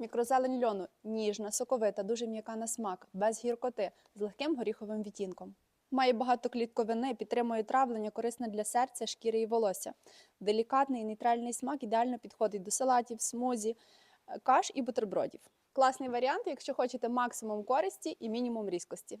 Мікрозелень льону ніжна, соковита, дуже м'яка на смак, без гіркоти, з легким горіховим відтінком. Має багато клітковини, підтримує травлення, корисне для серця, шкіри і волосся. Делікатний і нейтральний смак ідеально підходить до салатів, смузі, каш і бутербродів. Класний варіант, якщо хочете максимум користі і мінімум різкості.